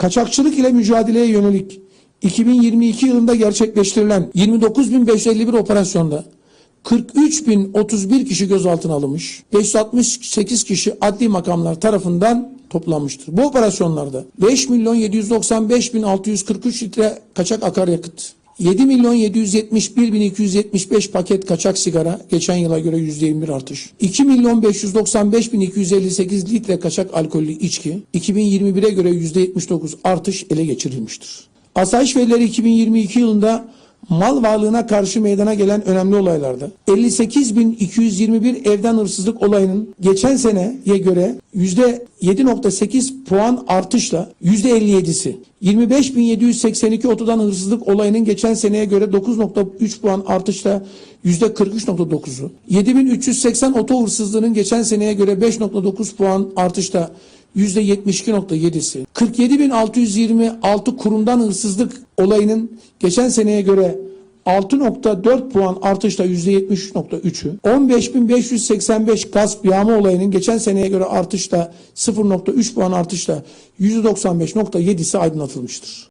Kaçakçılık ile mücadeleye yönelik 2022 yılında gerçekleştirilen 29.551 operasyonda 43.031 kişi gözaltına alınmış, 568 kişi adli makamlar tarafından toplanmıştır. Bu operasyonlarda 5 milyon 795 bin 643 litre kaçak akaryakıt, 7 milyon 771 bin 275 paket kaçak sigara geçen yıla göre %21 artış. 2 milyon 595 bin 258 litre kaçak alkollü içki 2021'e göre %79 artış ele geçirilmiştir. Asayiş verileri 2022 yılında mal varlığına karşı meydana gelen önemli olaylarda 58.221 evden hırsızlık olayının geçen seneye göre %7.8 puan artışla %57'si 25.782 otodan hırsızlık olayının geçen seneye göre 9.3 puan artışla %43.9'u 7.380 oto hırsızlığının geçen seneye göre 5.9 puan artışla %72.7'si 47.626 kurumdan hırsızlık olayının geçen seneye göre 6.4 puan artışla %73.3'ü, 15.585 gasp yağma olayının geçen seneye göre artışla 0.3 puan artışla %95.7'si aydınlatılmıştır.